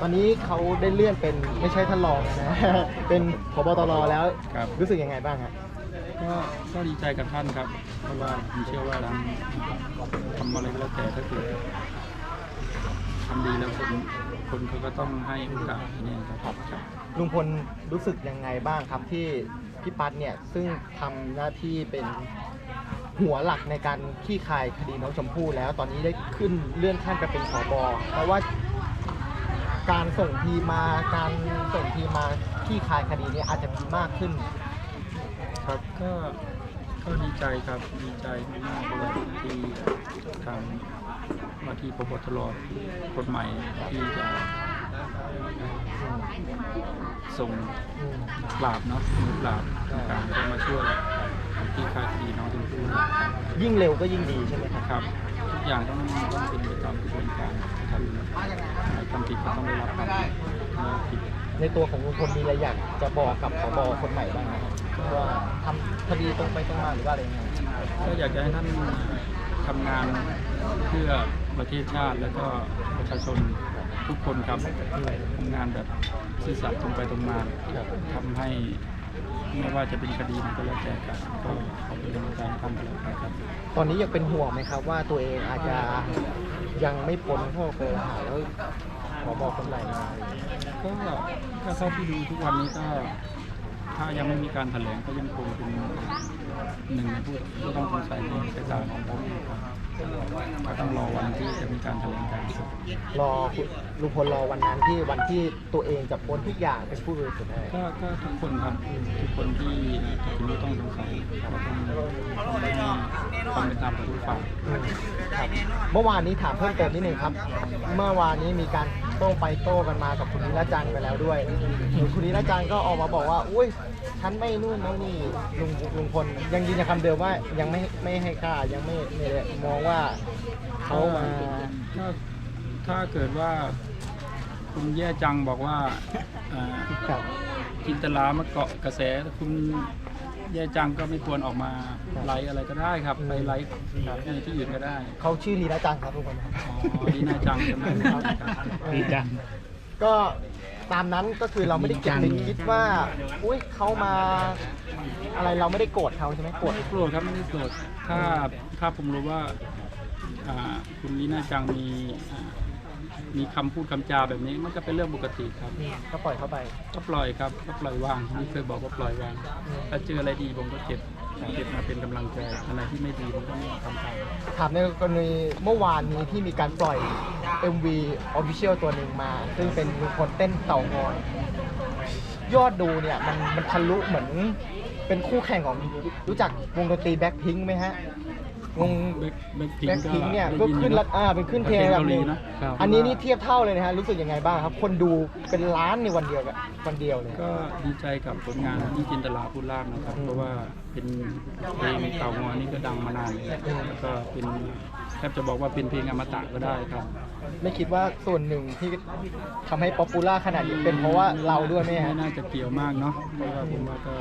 ตอนนี้เขาได้เลื่อนเป็นไม่ใช่ท่านรองนะ เป็นพบตรแล้วครับ รู้สึกยังไงบ้างฮะ ก็ก็ดีใจกับท่านครับ เพราะว่าผมเชื่อว่าท่านทำอะไรก็แล้วแต่ถ้าเกิดทำดีแล้วคนคนเขาก็ต้องให้โอกาสเนี่ยครับครับลุงพลรู้สึกยังไงบ้างครับที่พี่ปัดเนี่ยซึ่งทำหน้าที่เป็นหัวหลักในการขี้คายคดีน้องชมพู่แล้วตอนนี้ได้ขึ้นเลื่อนขั้นไปเป็นผบเพราะว่า การส่งทีมมาการส่งทีมมาขี้คายคดีเนี้อาจจะมีมากขึ้น ครับก็ก็ดีใจครับดีใจมากๆเลยที่ทางว่าที่พบตรคนใหม่ที่จะส่งอืมปราบเนาะมือปราบต่างๆก็มาช่วยที่คาคดีน้องชมพู่นะครับยิ่งเร็วก็ยิ่งดีใช่ไหมครับ ครับทุกอย่างต้องต้องเป็นไปตามกระบวนการทำใครทำผิดก็ต้องได้รับความผิดไม่ผิด ในตัวของลุงพลมีอะไรอยากจะบอกกับผบคนใหม่บ้างไหมครับว่าทำคดีตรงไปตรงมาหรือว่าอะไรยังไงก็อยากจะให้ท่านทำงานเพื่อประเทศชาติ แล้วก็ประชาชนทุกคนครับทำงานแบบซื่อสัตย์ตรงไปตรงมาทำให้ไม่ว่าจะเป็นคดีไหนก็แล้วแต่ครับก็ขอเป็นกำลังใจให้ท่านตลอดไปครับ ตอนนี้ยังเป็นห่วงไหมครับว่าตัวเองอาจจะ ยังไม่พ้นข้อกล่าหาแล้วผบอกคนไหนมาก็ก็เท่าที่ดูทุกวันนี้ก็ถ้ายังไม่มีการแถลงก็ยังคงเป็นหนึ่งในผู้ต้องสงสัยในสายตาของผมครับก็ต้องรอวัน ที่จะมีการแถลงการณ์รอคุณลุงพลรอวันนั้นที่วันที่ตัวเองจะพ้นทุกอย่างเป็นผู้บริสุทธิ์ได้ก็ก็ทุกคนครับทุกคนที่ที่เป็นผู้ต้องสงสัยก็ต้องต้องให้ความเป็นธรรมกับทุกฝ่าย อืมครับเมื่อวานนี้ถามเพิ่มเติมนิดนึงครับ เมื่อวานนี้มีการ โต้ไปโต้กันมากับคุณนิรจันทร์ไปแล้วด้วยคุณนิรจันทร์ก็ออกมาบอกว่า อุ้ยฉันไม่นู่นไม่นี่ลุงลุงพลยังยืนยันคำเดิมว่ายังไม่ไม่ให้ค่ายังไม่ไม่ได้มองว่าเขามาถ้าถ้าเกิดว่า คุณแย่จังบอกว่าอ่าครับ จินตลามาเกาะกระแสคุณ แย่จังก็ไม่ควรออกมาไลฟ์อะไรก็ได้ครับ ไปไลฟ์ในที่อื่นก็ได้เขาชื่อลีนาจังครับทุกคนครับอ๋อดีน่าจังใช่ไหมครับลีจัง ก็ตามนั้นก็คือเราไม่ได้เก็บไปคิดว่าอุ้ยเขามาอะไรเราไม่ได้โกรธเขาใช่ไหมโกรธ ไม่โกรธครับไม่ได้โกรธถ้าถ้าผมรู้ว่าอ่าคุณลีน่าจังมีอ่า มีคำพูดคำจาแบบนี้ มันก็เป็นเรื่องปกติครับ ก็ปล่อยเข้าไปก็ปล่อยครับก็ปล่อยวางนี่เคยบอกว่าปล่อยวาง ถ้าเจออะไรดีผมก็เก็บเก็บมาเป็นกำลังใจอะไรที่ไม่ดีผมก็ไม่ทำตาม ถามในกรณีเมื่อวานนี้ที่มีการปล่อย MV Official ตัวหนึ่งมา ซึ่งเป็นลุงพลเต้นเต่างอยยอดดูเนี่ยมันมันทะลุเหมือนเป็นคู่แข่งของรู้จักวงดนตรีแบ็คพิงค์ไหมฮะ วงแบ็คแบ็คพิงแบ็คก็พิงค์เนี่ยได้ก็ยิขึ้นอยู่ระอ่าเป็นขึ้นเทรนประด์เทศแบบเกาหหลีนึ่งนะอันนี้นี่เทียบเท่าเลยนะฮะรู้สึกยังไงบ้างครับ คนดูเป็นล้านในวันเดียวกันวันเดียวเลย ก็ดีใจกับผลงานที่จินตลาพูดลากนะครับ เพราะว่าเป็นเพลงเต่างอยนี่ก็ดังมานานแล้วก็เป็นแทบจะบอกว่าเป็นเพลงอมตะก็ได้ครับ ไม่คิดว่าส่วนหนึ่งที่ทำให้ป๊อปปูล่าขนาดนี้เป็นเพราะว่าเราด้วยไหมไม่ฮะน่าจะเกี่ยวมากเนาะเพราะว่าผมว่าก็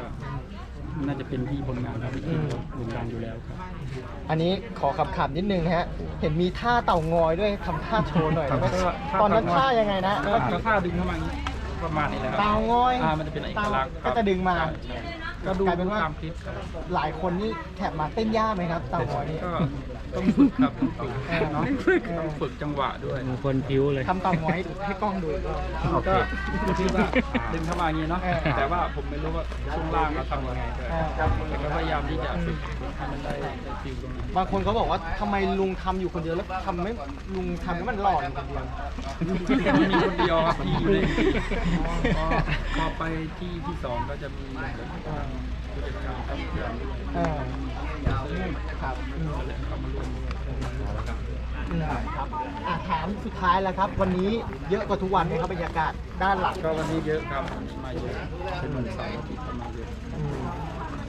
น่าจะเป็นที่ผลงานครับที่โด่งดังอยู่แล้วครับอันนี้ขอขับๆนิดนึงนะฮะ เห็นมีท่าเต่างอยด้วยทำท่าโชว์หน่อยได้ไหมก็ท่าตอนนั้นเต่างอยท่ายังไงนะก็ก็ท่าดึงเข้ามาอย่างนี้ประมาณนี้แหละครัเต่างอยอ่ามันจะเป็นเอกลักษณ์ครับก็จะดึงมาใช่ก็ดูกลายเป็นว่าตามคลิปครับหลายคนนี่แถบมาเต้นยากไหมครับเต่างอยนี่ก็ ต้องฝึกครับต้องฝึกเออเนอะต้องฝึกจังหวะด้วยคนผิวเลย ทำเต่างอยให้ให้กล้องดูก็คือว่าดึงเข้ามาอย่างนี้เนาะเออแต่ว่าผมไม่รู้ว่าช่วงล่างเราทำยังไงด้วยเออแต่ก็พยายามที่จะฝึกให้มันได้ได้ฟิลตรงนี้ บางคนเขาบอกว่าทำไมลุงทำอยู่คนเดียวแล้วทำไม่ลุงทำให้มันหล่ออยู่คนเดียวไม่มีคนเดียวครับที่อยู่ในพอพอไปที่ที่สองก็จะมีผู้จัดการครับเพื่อนด้วย เออครับอืมก็เล ยเข้ามาร่วมด้วยครับอืมครับอะถามสุดท้ายแล้วครับ วันนี้เยอะกว่าทุกวันไหมครับบรรยากาศด้านหลังก็วันนี้เยอะครับวันนี้มาเยอะเป็นวันเสาร์อาทิตย์ก็มาเยอะอืม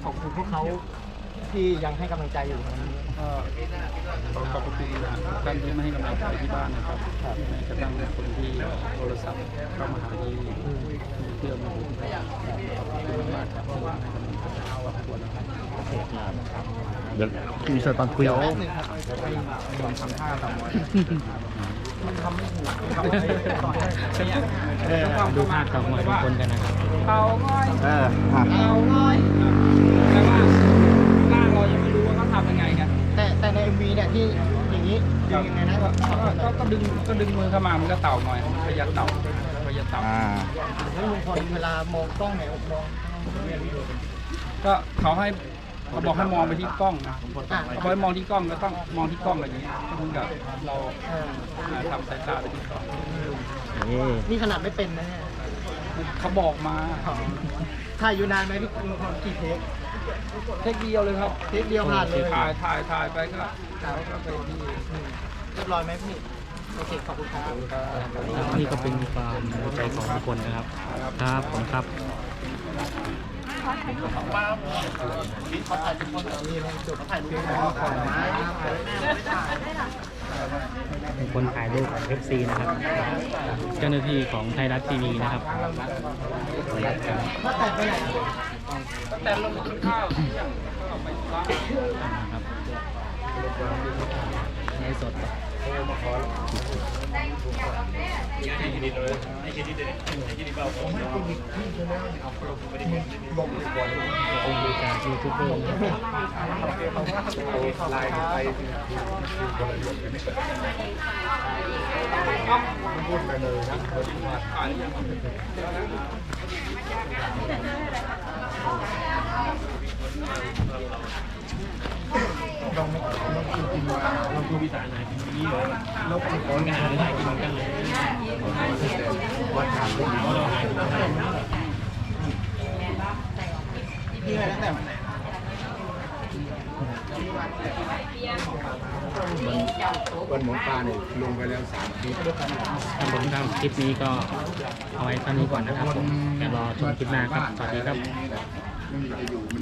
ขอบคุณพวกเขาที่ยังให้กำลังใจอยู่ตรงนี้ก็ขอขอบคุณนะทุกท่านที่มาให้กำลังใจที่บ้านนะครับแม้กระทั่งคนที่โทรศัพท์เข้ามาหาที่ที่เพื่อนมาดูครับขอบคุณมากครับที่มาให้กำลังใจครอบครัวนะครับ เดี๋ยวมีสตอนคุยแป๊บหนึงครับลอาทำไว้มันทำไม่ถูกมันทำไม่ถูกเนี่ยเออดูภาพต่อหวยทุกคนกันนะครับเขาง่อยเออเอาง่อยแต่ว่าร่างเรายังไม่รู้ว่าเขาทำยังไงกัน แต่แต่ใน MV เนี่ยที่อย่างนี้ยังยังไงนะก็ก็ดึงก็ดึงมือเข้ามามันก็เต่าหน่อยประหยัดเต่าประหยัดเต่าแล้วลุงพลเวลามองกล้องเนี่ยมองก็เขาให้ เขาบอกให้มองไปที่กล้องนะอะเขาบอกให้มองที่กล้องก็ต้องมองที่กล้องแบบนี้ก็เหมือนกับเราเอออ่าทำสายตาไปที่กล้องนี่ขนาดไม่เป็นนะเนี่ยเขาบอกมาถ่ายอยู่นานไหมพี่ลุงพลกี่เทคเทคเดียวเลยครับเทคเดียวผ่านเลยถ่ายถ่ายถ่ายไปก็เขาก็ไปที่อืมเรียบร้อยไหมพี่โอเคขอบคุณครับนี่ก็เป็นความในใจของทุกคนนะครับ ครับผมครับ เขาถ่ายเป็นคนแบบนี้เลยจุดเขาถ่ายรูปขอไม้เป็นคนถ่นะครับ เจ้าหน้าที่ขอ งไทยรัฐทีวีนะครับถ้าแต่งไปไหน แต่ลงกินข้าวเที่ยงก็ไปธุระนะครับในสดบริการยูทูบเบอร์นะครับพี่ไปตั้งแต่วันไหนวันหมอปลาเนี่ยลงไปแล้วสามคลิปท่านผู้ชมครับคลิปนี้ก็เอาไว้เท่านี้ก่อนนะครับผมเดี๋ยวรอชมคลิปหน้าครับ สวัสดีครับไม่มีจะอยู่